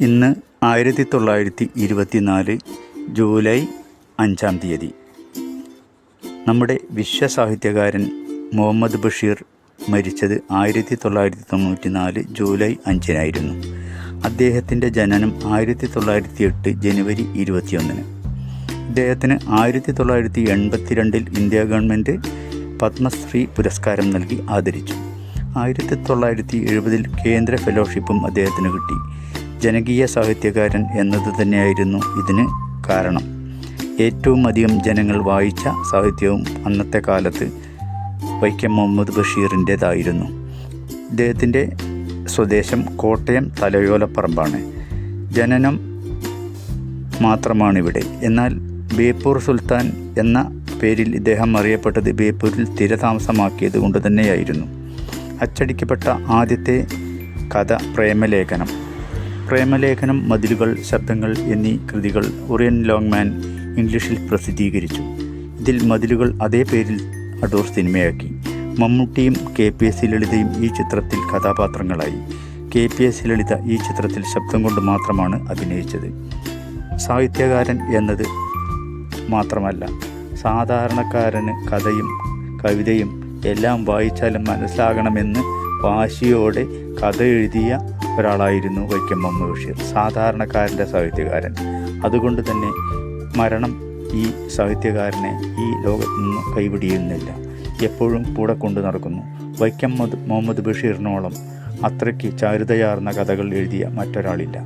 ഇന്ന് ആയിരത്തി തൊള്ളായിരത്തി ഇരുപത്തിനാല് ജൂലൈ അഞ്ചാം തീയതി. നമ്മുടെ വിശ്വസാഹിത്യകാരൻ മുഹമ്മദ് ബഷീർ മരിച്ചത് ആയിരത്തി തൊള്ളായിരത്തി തൊണ്ണൂറ്റി നാല് ജൂലൈ അഞ്ചിനായിരുന്നു. അദ്ദേഹത്തിന്റെ ജനനം ആയിരത്തി തൊള്ളായിരത്തി എട്ട് ജനുവരി ഇരുപത്തിയൊന്നിന്. ഇദ്ദേഹത്തിന് ആയിരത്തി തൊള്ളായിരത്തി എൺപത്തി രണ്ടിൽ ഇന്ത്യ ഗവൺമെന്റ് പത്മശ്രീ പുരസ്കാരം നൽകി ആദരിച്ചു. ആയിരത്തി തൊള്ളായിരത്തി എഴുപതിൽ കേന്ദ്ര ഫെലോഷിപ്പും അദ്ദേഹത്തിന് കിട്ടി. ജനകീയ സാഹിത്യകാരൻ എന്നത് തന്നെയായിരുന്നു ഇതിന് കാരണം. ഏറ്റവും അധികം ജനങ്ങൾ വായിച്ച സാഹിത്യവും അന്നത്തെ കാലത്ത് വൈക്കം മുഹമ്മദ് ബഷീറിന്റേതായിരുന്നു. ഇദ്ദേഹത്തിന്റെ സ്വദേശം കോട്ടയം തലയോലപ്പറമ്പാണ്. ജനനം മാത്രമാണിവിടെ. എന്നാൽ ബേപ്പൂർ സുൽത്താൻ എന്ന പേരിൽ ഇദ്ദേഹം അറിയപ്പെട്ടത് ബേപ്പൂരിൽ സ്ഥിരതാമസമാക്കിയത് കൊണ്ട് തന്നെയായിരുന്നു. അച്ചടിക്കപ്പെട്ട ആദ്യത്തെ കഥ പ്രേമലേഖനം. പ്രേമലേഖനം മതിലുകൾ ശബ്ദങ്ങൾ എന്നീ കൃതികൾ ഒറിയൻ ലോങ്മാൻ ഇംഗ്ലീഷിൽ പ്രസിദ്ധീകരിച്ചു. ഇതിൽ മതിലുകൾ അതേ പേരിൽ അടൂർ സിനിമയാക്കി. മമ്മൂട്ടിയും കെ പി എസ് ലളിതയും ഈ ചിത്രത്തിൽ കഥാപാത്രങ്ങളായി. കെ പി എസ് ലളിത ഈ ചിത്രത്തിൽ ശബ്ദം കൊണ്ട് മാത്രമാണ് അഭിനയിച്ചത്. സാഹിത്യകാരൻ എന്നത് മാത്രമല്ല സാധാരണക്കാരന് കഥയും കവിതയും എല്ലാം വായിച്ചാലും മനസ്സിലാകണമെന്ന് വാശിയോടെ കഥ എഴുതിയ ഒരാളായിരുന്നു വൈക്കം മുഹമ്മദ് ബഷീർ സാധാരണക്കാരന്റെ സാഹിത്യകാരൻ. അതുകൊണ്ട് തന്നെ മരണം ഈ സാഹിത്യകാരനെ ഈ ലോകത്ത് നിന്ന് കൈവിടിയുന്നില്ല എപ്പോഴും കൂടെ കൊണ്ടു നടക്കുന്നു. വൈക്കം മുഹമ്മദ് ബഷീറിനോളം അത്രയ്ക്ക് ചാരുതയാർന്ന കഥകൾ എഴുതിയ മറ്റൊരാളില്ല.